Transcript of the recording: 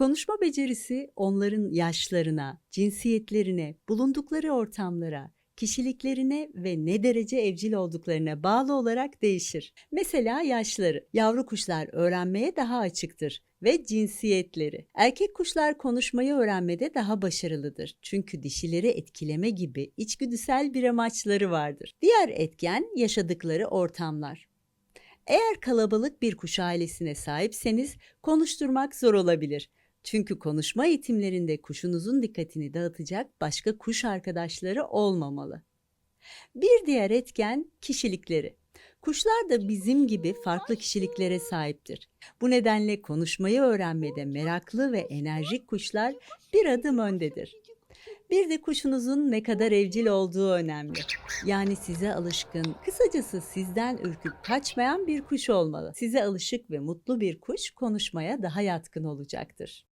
Konuşma becerisi onların yaşlarına, cinsiyetlerine, bulundukları ortamlara, kişiliklerine ve ne derece evcil olduklarına bağlı olarak değişir. Mesela yaşları. Yavru kuşlar öğrenmeye daha açıktır ve cinsiyetleri. Erkek kuşlar konuşmayı öğrenmede daha başarılıdır. Çünkü dişileri etkileme gibi içgüdüsel bir amaçları vardır. Diğer etken yaşadıkları ortamlar. Eğer kalabalık bir kuş ailesine sahipseniz konuşturmak zor olabilir. Çünkü konuşma eğitimlerinde kuşunuzun dikkatini dağıtacak başka kuş arkadaşları olmamalı. Bir diğer etken kişilikleri. Kuşlar da bizim gibi farklı kişiliklere sahiptir. Bu nedenle konuşmayı öğrenmede meraklı ve enerjik kuşlar bir adım öndedir. Bir de kuşunuzun ne kadar evcil olduğu önemli. Yani size alışkın, kısacası sizden ürküp kaçmayan bir kuş olmalı. Size alışık ve mutlu bir kuş konuşmaya daha yatkın olacaktır.